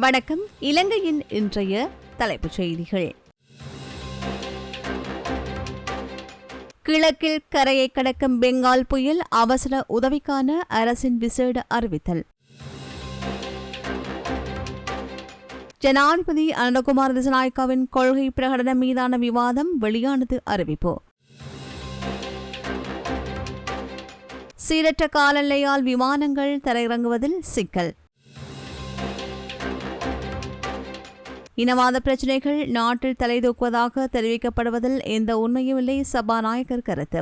வணக்கம். இலங்கையின் இன்றைய தலைப்புச் செய்திகள். கிழக்கில் கரையை கடக்கும் பெங்கால் புயல் அவசர உதவிக்கான அரசின் விசேட அறிவித்தல். ஜனாதிபதி அனந்தகுமார் திசநாயக்காவின் கொள்கை பிரகடனம் மீதான விவாதம் வெளியானது அறிவிப்பு. சீரற்ற காலநிலையால் விமானங்கள் தரையிறங்குவதில் சிக்கல். இனவாத பிரச்சினைகள் நாட்டில் தலைதூக்குவதாக தெரிவிக்கப்படுவதில் எந்த உண்மையும் இல்லை சபாநாயகர் கருத்து.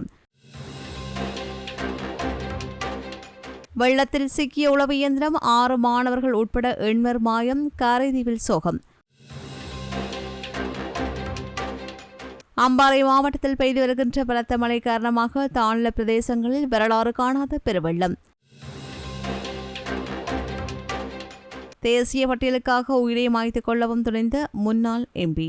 வெள்ளத்தில் சிக்கிய உளவு இயந்திரம் ஆறு மாணவர்கள் உட்பட எண்மர் மாயம் காரைதீவில் சோகம். அம்பாறை மாவட்டத்தில் பெய்து வருகின்ற பலத்த மழை காரணமாக தாழ்நில பிரதேசங்களில் வரலாறு காணாத பெருவெள்ளம். தேசிய பட்டியலுக்காக உயிரை மாய்த்து கொள்ளவும் துணிந்த முன்னாள் எம்பி.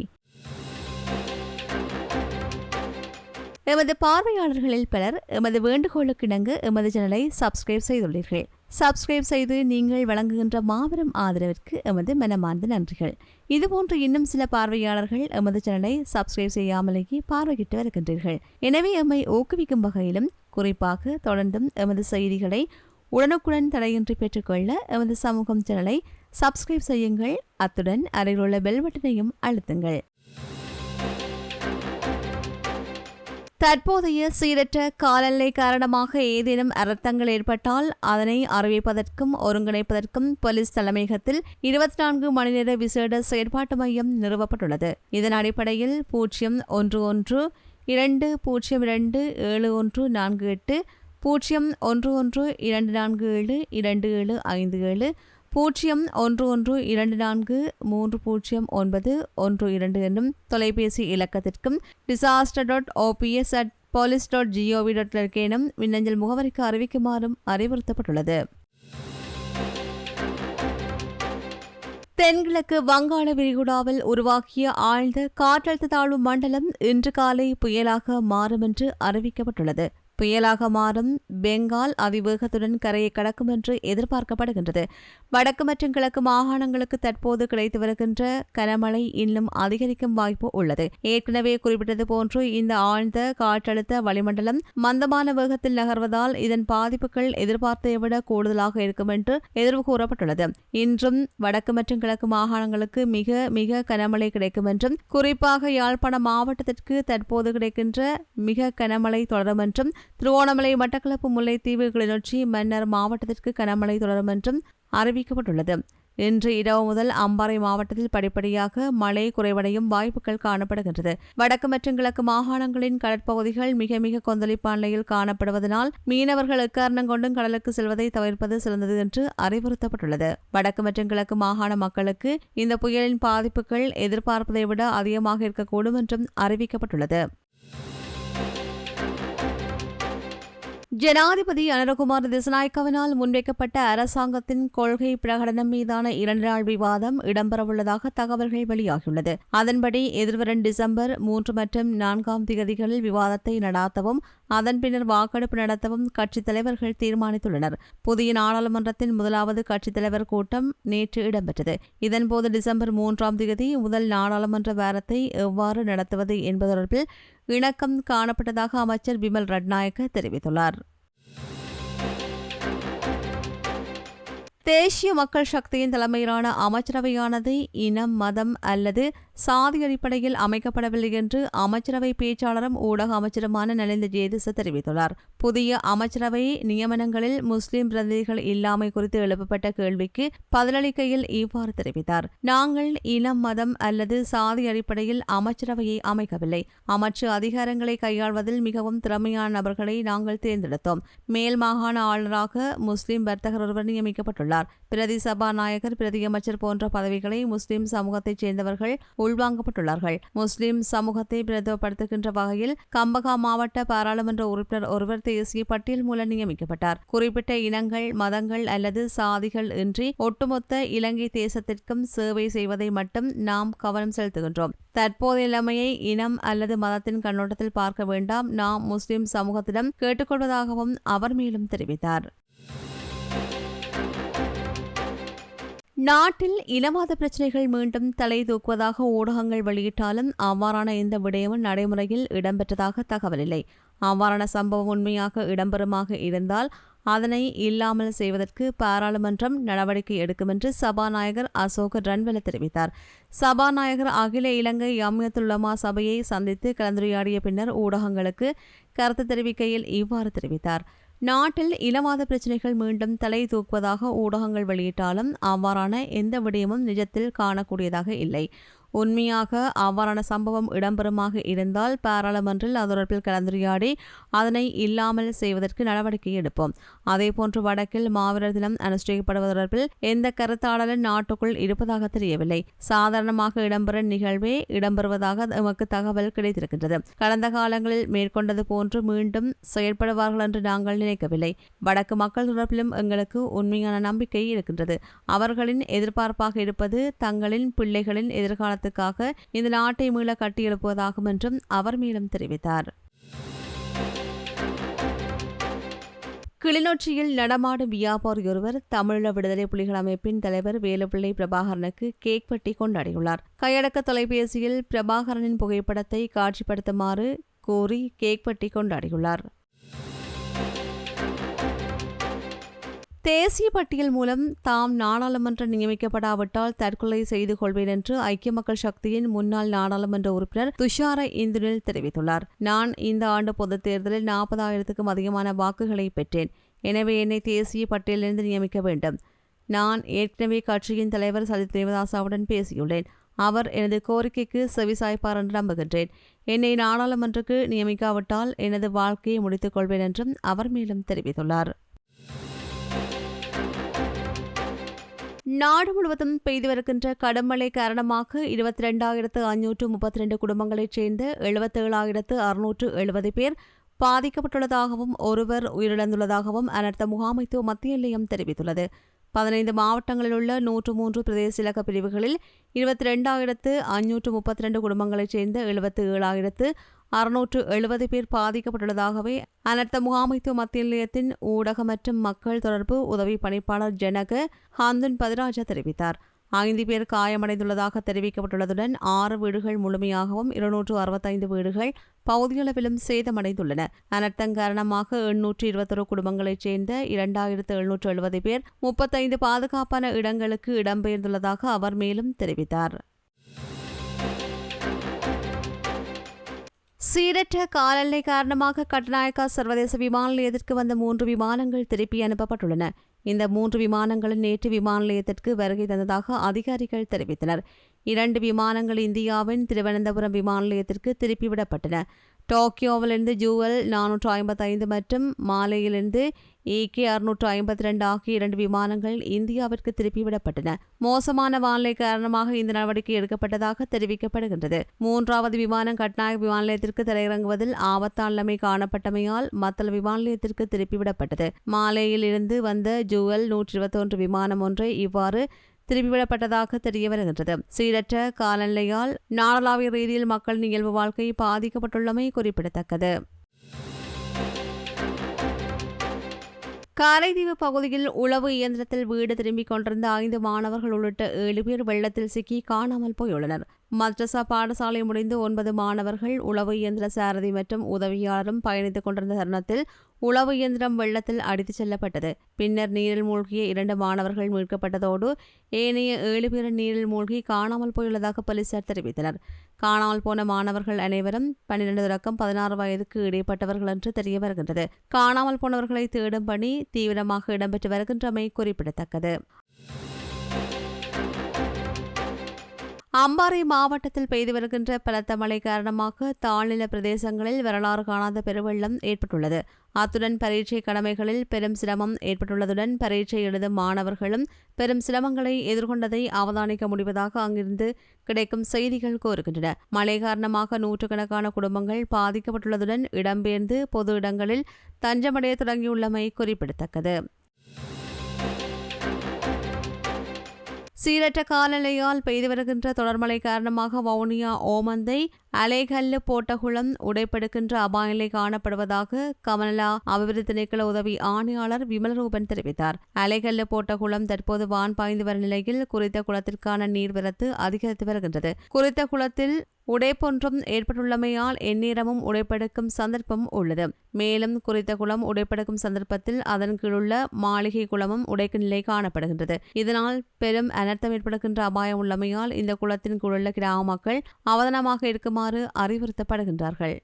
எமது பார்வையாளர்களில் பலர் எமது வேண்டுகோளுக்கிணங்க எமது சேனலை சப்ஸ்கிரைப் செய்துள்ளீர்கள். சப்ஸ்கிரைப் செய்து நீங்கள் வழங்குகின்ற மாபெரும் ஆதரவிற்கு எமது மனமார்ந்த நன்றிகள். இதுபோன்று இன்னும் சில பார்வையாளர்கள் எமது சேனலை சப்ஸ்கிரைப் செய்யாமலேயே பார்வையிட்டு வருகின்றீர்கள். எனவே எம்மை ஊக்குவிக்கும் வகையிலும் குறிப்பாக தொடர்ந்தும் எமது செய்திகளை உடனுக்குடன் தடையின்றி பெற்றுக்கொள்ள எமது சமூகம் சேனலை சப்ஸ்கிரைப் செய்யுங்கள். அத்துடன் அருகிலுள்ள பெல் பட்டனையும் அழுத்துங்கள். தற்போதைய சீரற்ற காலநிலை காரணமாக ஏதேனும் அர்த்தங்கள் ஏற்பட்டால் அதனை அறிவிப்பதற்கும் ஒருங்கிணைப்பதற்கும் போலீஸ் தலைமையகத்தில் இருபத்தி நான்கு மணி நேர விசேட செயற்பாட்டு மையம் நிறுவப்பட்டுள்ளது. இதன் அடிப்படையில் பூஜ்ஜியம் ஒன்று ஒன்று இரண்டு பூஜ்ஜியம் இரண்டு ஏழு ஒன்று நான்கு எட்டு பூஜ்ஜியம் ஒன்று ஒன்று இரண்டு நான்கு ஏழு இரண்டு ஏழு ஐந்து ஏழு பூஜ்ஜியம் ஒன்று ஒன்று இரண்டு நான்கு மூன்று பூஜ்ஜியம் ஒன்பது ஒன்று இரண்டு என்னும் தொலைபேசி இலக்கத்திற்கும் disaster dot O P S at police dot G O V dot எனும் மின்னஞ்சல் முகவரிக்கு அறிவிக்குமாறும் அறிவுறுத்தப்பட்டுள்ளது. தென்கிழக்கு வங்காள விரிகுடாவில் உருவாக்கிய ஆழ்ந்த காற்றழுத்த தாழ்வு மண்டலம் இன்று காலை புயலாக மாறும் என்று அறிவிக்கப்பட்டுள்ளது. புயலாக மாறும் பெங்கால் அதிவேகத்துடன் கரையை கடக்கும் என்று எதிர்பார்க்கப்படுகின்றது. வடக்கு மற்றும் கிழக்கு மாகாணங்களுக்கு தற்போது கிடைத்து வருகின்ற கனமழை இன்னும் அதிகரிக்கும் வாய்ப்பு உள்ளது. ஏற்கனவே குறிப்பிட்டது போன்று இந்த ஆழ்ந்த காற்றழுத்த வளிமண்டலம் மந்தமான வேகத்தில் நகர்வதால் இதன் பாதிப்புகள் எதிர்பார்த்ததை விட கூடுதலாக இருக்கும் என்று எதிர்வு கூறப்பட்டுள்ளது. இன்றும் வடக்கு மற்றும் கிழக்கு மாகாணங்களுக்கு மிக மிக கனமழை கிடைக்கும் என்றும் குறிப்பாக யாழ்ப்பாண மாவட்டத்திற்கு தற்போது கிடைக்கின்ற மிக கனமழை தொடரும் என்றும் திருவோணமலை மட்டக்களப்பு முல்லைத்தீவு கிளிநொச்சி மன்னர் மாவட்டத்திற்கு கனமழை தொடரும் என்றும் அறிவிக்கப்பட்டுள்ளது. இன்று இரவு முதல் அம்பாறை மாவட்டத்தில் படிப்படியாக மழை குறைவடையும் வாய்ப்புகள் காணப்படுகின்றது. வடக்கு மற்றும் கிழக்கு மாகாணங்களின் கடற்பகுதிகள் மிக மிக கொந்தளிப்பான நிலையில் காணப்படுவதனால் மீனவர்கள் எக்காரணம் கொண்டும் கடலுக்கு செல்வதை தவிர்ப்பது சிறந்தது என்று அறிவுறுத்தப்பட்டுள்ளது. வடக்கு மற்றும் கிழக்கு மாகாண மக்களுக்கு இந்த புயலின் பாதிப்புகள் எதிர்பார்ப்பதை விட அதிகமாக இருக்கக்கூடும் என்றும் அறிவிக்கப்பட்டுள்ளது. ஜனாதிபதி அனரகுமார் திசநாயக்கவினால் முன்வைக்கப்பட்ட அரசாங்கத்தின் கொள்கை பிரகடனம் மீதான இரண்டு நாள் விவாதம் இடம்பெறவுள்ளதாக தகவல்கள் வெளியாகியுள்ளது. அதன்படி எதிர்வரும் டிசம்பர் மூன்று மற்றும் நான்காம் திகதிகளில் விவாதத்தை நடாத்தவும் அதன் பின்னர் வாக்கெடுப்பு நடத்தவும் கட்சித் தலைவர்கள் தீர்மானித்துள்ளனர். புதிய நாடாளுமன்றத்தின் முதலாவது கட்சித் தலைவர் கூட்டம் நேற்று இடம்பெற்றது. இதன்போது டிசம்பர் மூன்றாம் தேதி முதல் நாடாளுமன்ற வாரத்தை எவ்வாறு நடத்துவது என்பது தொடர்பில் இணக்கம் காணப்பட்டதாக அமைச்சர் பிமல் ரட்நாயக்க தெரிவித்துள்ளார். தேசிய மக்கள் சக்தியின் தலைமையிலான அமைச்சரவையானது இனம் மதம் அல்லது சாதி அடிப்படையில் அமைக்கப்படவில்லை என்று அமைச்சரவை பேச்சாளரும் ஊடக அமைச்சருமான நலிந்த ஜேதிச தெரிவித்துள்ளார். புதிய அமைச்சரவை நியமனங்களில் முஸ்லிம் பிரதிநிதிகள் இல்லாமை குறித்து எழுப்பப்பட்ட கேள்விக்கு பதிலளிக்கையில் இவ்வாறு தெரிவித்தார். நாங்கள் இனம் மதம் அல்லது சாதி அடிப்படையில் அமைச்சரவையை அமைக்கவில்லை. அமைச்சு அதிகாரங்களை கையாள்வதில் மிகவும் திறமையான நபர்களை நாங்கள் தேர்ந்தெடுத்தோம். மேல் மாகாண ஆளுநராக முஸ்லிம் வர்த்தகர் ஒருவர் நியமிக்கப்பட்டுள்ளார். பிரதி சபாநாயகர் பிரதியமைச்சர் போன்ற பதவிகளை முஸ்லிம் சமூகத்தைச் சேர்ந்தவர்கள் உள்வாங்கப்பட்டுள்ளார்கள். முஸ்லிம் சமூகத்தை பிரதிபடுத்துகின்ற வகையில் கம்பகா மாவட்ட பாராளுமன்ற உறுப்பினர் ஒருவர் தேசிய பட்டியல் மூலம் நியமிக்கப்பட்டார். குறிப்பிட்ட இனங்கள் மதங்கள் அல்லது சாதிகள் இன்றி ஒட்டுமொத்த இலங்கை தேசத்திற்கும் சேவை செய்வதை மட்டும் நாம் கவனம் செலுத்துகின்றோம். தற்போதைய நிலைமையை இனம் அல்லது மதத்தின் கண்ணோட்டத்தில் பார்க்க வேண்டாம். நாம் முஸ்லிம் சமூகத்திடம் கேட்டுக்கொள்வதாகவும் அவர் மேலும் தெரிவித்தார். நாட்டில் இனவாத பிரச்சினைகள் மீண்டும் தலை தூக்குவதாக ஊடகங்கள் வெளியிட்டாலும் அவ்வாறான எந்த விடயமும் நடைமுறையில் இடம்பெற்றதாக தகவலில்லை அவ்வாறான சம்பவம் உண்மையாக இடம்பெறுமாக இருந்தால் அதனை இல்லாமல் செய்வதற்கு பாராளுமன்றம் நடவடிக்கை எடுக்கும் என்று சபாநாயகர் அசோக் ரன்வெல தெரிவித்தார். சபாநாயகர் அகில இலங்கை யம்யத்துல்லமா சபையை சந்தித்து கலந்துரையாடிய பின்னர் ஊடகங்களுக்கு கருத்து தெரிவிக்கையில் இவ்வாறு தெரிவித்தார். நாட்டில் இனவாத பிரச்சினைகள் மீண்டும் தலை தூக்குவதாக ஊடகங்கள் வெளியிட்டாலும் அவ்வாறான எந்த விடயமும் நிஜத்தில் காணக்கூடியதாக இல்லை. உண்மையாக அவ்வாறான சம்பவம் இடம்பெறுமாக இருந்தால் பாராளுமன்றில் அது தொடர்பில் கலந்துரையாடி அதனை இல்லாமல் செய்வதற்கு நடவடிக்கை எடுப்போம். அதேபோன்று வடக்கில் மாவீரர் தினம் அனுஷ்டிக்கப்படுவது தொடர்பில் எந்த கருத்தாடலும் நாட்டுக்குள் இருப்பதாக தெரியவில்லை. சாதாரணமாக இடம்பெறும் நிகழ்வே இடம்பெறுவதாக எமக்கு தகவல் கிடைத்திருக்கின்றது. கடந்த காலங்களில் மேற்கொண்டது போன்று மீண்டும் செயற்படுவார்கள் என்று நாங்கள் நினைக்கவில்லை. வடக்கு மக்கள் தொடர்பிலும் எங்களுக்கு உண்மையான நம்பிக்கை இருக்கின்றது. அவர்களின் எதிர்பார்ப்பாக இருப்பது தங்களின் பிள்ளைகளின் எதிர்காலத்தை காரணத்துக்காக இந்த நாட்டை மீள கட்டியெழுப்புவதாகும் என்றும் அவர் மேலும் தெரிவித்தார். கிளிநொச்சியில் நடமாடும் வியாபாரி ஒருவர் தமிழீழ விடுதலை புலிகள் அமைப்பின் தலைவர் வேலுப்பிள்ளை பிரபாகரனுக்கு கேக் வெட்டி கொண்டாடியுள்ளார். கையடக்க தொலைபேசியில் பிரபாகரனின் புகைப்படத்தை காட்சிப்படுத்துமாறு கோரி கேக் வெட்டி கொண்டாடியுள்ளார். தேசிய பட்டியல் மூலம் தாம் நாடாளுமன்றம் நியமிக்கப்படாவிட்டால் தற்கொலை செய்து கொள்வேன் என்று ஐக்கிய மக்கள் சக்தியின் முன்னாள் நாடாளுமன்ற உறுப்பினர் துஷார இந்திரில் தெரிவித்துள்ளார். நான் இந்த ஆண்டு பொதுத் தேர்தலில் நாற்பதாயிரத்துக்கும் அதிகமான வாக்குகளை பெற்றேன். எனவே என்னை தேசிய பட்டியலிருந்து நியமிக்க வேண்டும். நான் ஏற்கனவே கட்சியின் தலைவர் சஜித் தேவதாசாவுடன் பேசியுள்ளேன். அவர் எனது கோரிக்கைக்கு செவிசாய்ப்பார் என்று நம்புகின்றேன். என்னை நாடாளுமன்றக்கு நியமிக்காவிட்டால் எனது வாழ்க்கையை முடித்துக் கொள்வேன் என்றும் அவர் மேலும் தெரிவித்துள்ளார். நாடு முழுவதும் பெய்து வருகின்ற கடமழை காரணமாக இருபத்தி ரெண்டாயிரத்து அஞ்சூற்று முப்பத்தி ரெண்டு குடும்பங்களைச் சேர்ந்த எழுபத்தேழாயிரத்து அறுநூற்று எழுபது பேர் பாதிக்கப்பட்டுள்ளதாகவும் ஒருவர் உயிரிழந்துள்ளதாகவும் அனர்த்த முகாமைத்துவ மத்திய நிலையம் தெரிவித்துள்ளது. பதினைந்து மாவட்டங்களில் உள்ள நூற்று மூன்று பிரதேச இலக்க பிரிவுகளில் இருபத்தி ரெண்டாயிரத்து அஞ்சூற்று முப்பத்தி ரெண்டு குடும்பங்களைச் சேர்ந்த எழுபத்து ஏழாயிரத்து அறுநூற்று எழுபது பேர் பாதிக்கப்பட்டுள்ளதாகவே அனர்த்த முகாமைத்துவ மத்திய நிலையத்தின் ஊடக மற்றும் மக்கள் தொடர்பு உதவி பணிப்பாளர் ஜனக ஹாந்தன் பதிராஜா தெரிவித்தார். ஐந்து பேர் காயமடைந்துள்ளதாக தெரிவிக்கப்பட்டுள்ளதுடன் ஆறு வீடுகள் முழுமையாகவும் இருநூற்று அறுபத்தைந்து வீடுகள் பகுதியளவிலும் சேதமடைந்துள்ளன. அனர்த்தம் காரணமாக எண்ணூற்று இருபத்தொரு குடும்பங்களைச் சேர்ந்த இரண்டாயிரத்து எழுநூற்று எழுபது பேர் முப்பத்தைந்து பாதுகாப்பான இடங்களுக்கு இடம்பெயர்ந்துள்ளதாக அவர் மேலும் தெரிவித்தார். சீரற்ற காலநிலை காரணமாக கட்டநாயக்கா சர்வதேச விமான நிலையத்திற்கு வந்த மூன்று விமானங்கள் திருப்பி அனுப்பப்பட்டுள்ளன. இந்த மூன்று விமானங்களும் நேற்று விமான நிலையத்திற்கு வருகை தந்ததாக அதிகாரிகள் தெரிவித்தனர். இரண்டு விமானங்கள் இந்தியாவின் திருவனந்தபுரம் விமான நிலையத்திற்கு திருப்பிவிடப்பட்டன டோக்கியோவிலிருந்து ஜூவல் நானூற்று ஐம்பத்தைந்து மற்றும் மாலையிலிருந்து ஏகே அறுநூற்று ஐம்பத்தி ரெண்டு ஆகிய இரண்டு விமானங்கள் இந்தியாவிற்கு திருப்பிவிடப்பட்டன. மோசமான வானிலை காரணமாக இந்த நடவடிக்கை எடுக்கப்பட்டதாக தெரிவிக்கப்படுகின்றது. மூன்றாவது விமானம் கட்நாயக் விமான நிலையத்திற்கு திரையிறங்குவதில் ஆபத்தான காணப்பட்டமையால் மத்தள விமான நிலையத்திற்கு திருப்பிவிடப்பட்டது. மாலையில் இருந்து வந்த ஜூவல் நூற்றி இருபத்தொன்று விமானம் ஒன்றை இவ்வாறு திருப்பிவிடப்பட்டதாக தெரிய வருகின்றது. சீரற்ற காலநிலையால் நாடளாவிய ரீதியில் மக்களின் இயல்பு வாழ்க்கை பாதிக்கப்பட்டுள்ளமை குறிப்பிடத்தக்கது. காரைதீவு பகுதியில் உளவு இயந்திரத்தில் வீடு திரும்பிக் கொண்டிருந்த ஐந்து மாணவர்கள் உள்ளிட்ட ஏழு பேர் வெள்ளத்தில் சிக்கி காணாமல் போயுள்ளனர். மத்ரசா பாடசாலை முடிந்து ஒன்பது மாணவர்கள் உளவு இயந்திர சாரதி மற்றும் உதவியாளரும் பயணித்துக் கொண்டிருந்த தருணத்தில் உளவு இயந்திரம் வெள்ளத்தில் அடித்துச் செல்லப்பட்டது. பின்னர் நீரில் மூழ்கிய இரண்டு மாணவர்கள் மீட்கப்பட்டதோடு ஏனைய ஏழு பேர் நீரில் மூழ்கி காணாமல் போயுள்ளதாக போலீசார் தெரிவித்தனர். காணாமல் போன மாணவர்கள் அனைவரும் பன்னிரண்டு தொடக்கம் பதினாறு வயதுக்கு இடைப்பட்டவர்கள் என்று தெரிய வருகின்றது. காணாமல் போனவர்களை தேடும் பணி தீவிரமாக இடம்பெற்று வருகின்றமை குறிப்பிடத்தக்கது. அம்பாறை மாவட்டத்தில் பெய்து வருகின்ற பலத்த மழை காரணமாக தாழ்நில பிரதேசங்களில் வரலாறு காணாத பெருவெள்ளம் ஏற்பட்டுள்ளது. அத்துடன் பரீட்சை கடமைகளில் பெரும் சிரமம் ஏற்பட்டுள்ளதுடன் பரீட்சை எழுதும் மாணவர்களும் பெரும் சிரமங்களை எதிர்கொண்டதை அவதானிக்க முடிவதாக அங்கிருந்து கிடைக்கும் செய்திகள் கோருகின்றன மழை காரணமாக நூற்றுக்கணக்கான குடும்பங்கள் பாதிக்கப்பட்டுள்ளதுடன் இடம்பெயர்ந்து பொது இடங்களில் தஞ்சமடைய தொடங்கியுள்ளமை குறிப்பிடத்தக்கது. சீரற்ற காலநிலையால் பெய்து வருகின்ற தொடர்மழை காரணமாக வவுனியா ஓமந்தை அலைகல்லு போட்டகுளம் உடைப்பெடுக்கின்ற அபாயநிலை காணப்படுவதாக கமலா அபிவிருத்தி திணைக்கள உதவி ஆணையாளர் விமலரூபன் தெரிவித்தார். அலைகல்லு போட்டகுளம் தற்போது வான் பாய்ந்து வரும் நிலையில் குறித்த குளத்திற்கான நீர்வரத்து அதிகரித்து வருகின்றது. குறித்த குளத்தில் உடைப்பொன்றும் ஏற்பட்டுள்ளமையால் எந்நேரமும் உடைப்பெடுக்கும் சந்தர்ப்பம் உள்ளது. மேலும் குறித்த குளம் உடைப்பெடுக்கும் சந்தர்ப்பத்தில் அதன் கீழுள்ள மாளிகை குளமும் உடைக்கும் நிலை காணப்படுகின்றது. இதனால் பெரும் அனர்த்தம் ஏற்படுகின்ற அபாயம் உள்ளமையால் இந்த குளத்தின் கீழுள்ள கிராம மக்கள் அவதானமாக இருக்குமாறு அறிவுறுத்தப்படுகின்றார்கள்.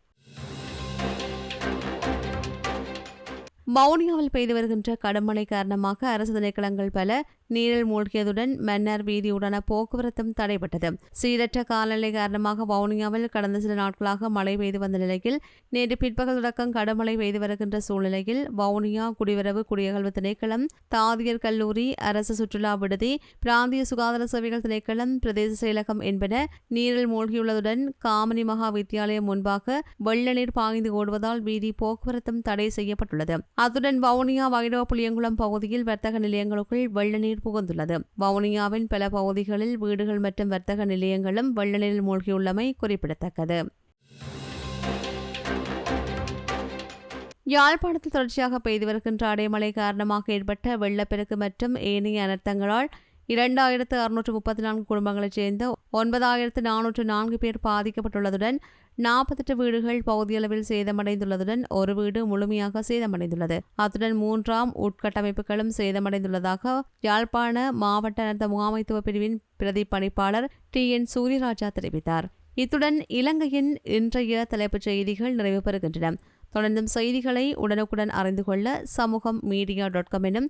வவுனியாவில் பெய்து வருகின்ற கடுமழை காரணமாக அரசு திணைக்களங்கள் பல நீரில் மூழ்கியதுடன் மன்னர் வீதியுடன போக்குவரத்தும் தடைபட்டது. சீரற்ற காலநிலை காரணமாக வவுனியாவில் கடந்த சில நாட்களாக மழை பெய்து வந்த நிலையில் நேற்று பிற்பகல் தொடக்கம் கடுமழை பெய்து வருகின்ற சூழ்நிலையில் வவுனியா குடிவரவு குடியகழ்வு திணைக்களம் தாதியர் கல்லூரி அரசு சுற்றுலா விடுதி பிராந்திய சுகாதார சேவைகள் திணைக்களம் பிரதேச செயலகம் என்பன நீரில் மூழ்கியுள்ளதுடன் காமனி மகா வித்தியாலயம் முன்பாக வெள்ள நீர் பாய்ந்து ஓடுவதால் வீதி போக்குவரத்தும் தடை செய்யப்பட்டுள்ளது. அத்துடன் வவுனியா வைரவ புளியங்குளம் பகுதியில் வர்த்தக நிலையங்களுக்குள் வெள்ள நீர் புகுந்துள்ளது. வவுனியாவின் பல பகுதிகளில் வீடுகள் மற்றும் வர்த்தக நிலையங்களும் வெள்ளநீரில் மூழ்கியுள்ளமை குறிப்பிடத்தக்கது. யாழ்ப்பாணத்தில் தொடர்ச்சியாக பெய்து வருகின்ற அடைமழை காரணமாக ஏற்பட்ட வெள்ளப்பெருக்கு மற்றும் ஏனைய அனர்த்தங்களால் இரண்டாயிரத்து அறுநூற்று முப்பத்தி நான்கு குடும்பங்களைச் சேர்ந்த ஒன்பதாயிரத்து நானூற்று நான்கு பேர் பாதிக்கப்பட்டுள்ளதுடன் நாற்பத்தெட்டு வீடுகள் பகுதியளவில் சேதமடைந்துள்ளதுடன் ஒரு வீடு முழுமையாக சேதமடைந்துள்ளது. அத்துடன் மூன்றாம் உட்கட்டமைப்புகளும் சேதமடைந்துள்ளதாக யாழ்ப்பாண மாவட்ட அனர்த்த முகாமைத்துவ பிரிவின் பிரதி பணிப்பாளர் டி. என். சூரியராஜா தெரிவித்தார். இத்துடன் இலங்கையின் இன்றைய தலைப்புச் செய்திகள் நிறைவு பெறுகின்றன. தொடர்ந்தும் செய்திகளை உடனுக்குடன் அறிந்து கொள்ள சமூகம் மீடியா டாட் காம் எனும்